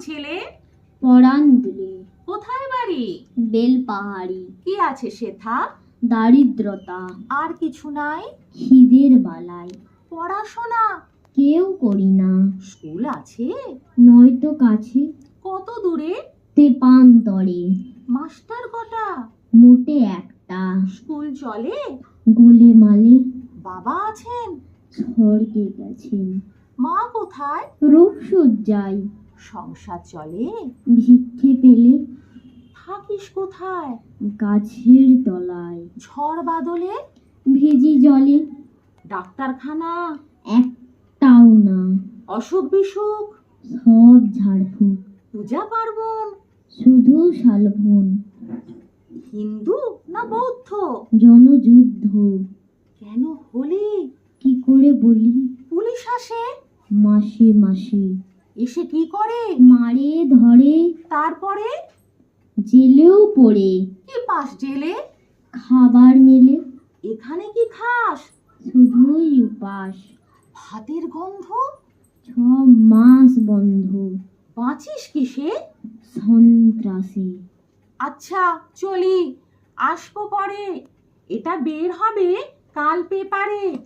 ছেলে? পরাণ দিলে কোথায় বাড়ি? বেল পাহাড়ি কি আছে সেথা দারিদ্রতা। আর কিছু নাই? খিদের বালাই। পড়াশোনা? কেউ করি না। স্কুল আছে? নয়তো কাছে। কত দূরে? তেপান্তরে। মাস্টার কটা? মোটে একটা। স্কুল চলে? গোলে মালে। বাবা আছেন? স্বর্গে গেছেন। মা কোথায়? রূপসজ্জায়। সংসার চলে? ভিক্ষে পেলে? থাকিস কোথায়? গাছের তলায়। ঝড় বাদলে? ভেজি জলে। ডাক্তারখানা? একটাও না। অসুখ বিসুখ? সব ঝাড়ফুঁক। পূজা পার্বণ? শুধু শালভন হিন্দু না বৌদ্ধ? জনযুদ্ধ। কেন হলি? কি করে বলি? পুলিশ আসে? মাসে মাসে। এসে কি করে? মারে ধরে তারপরে জেলেও পড়ে। কি পাস জেলে? খাবার মেলে। এখানে কি খাস? শুধুই উপাস। ভাতের গন্ধ? ছ মাস বন্ধ। বাঁচিস কিসে? সন্ত্রাসে। আচ্ছা চলি। আসব পরে। এটা বের হবে কাল পেপারে।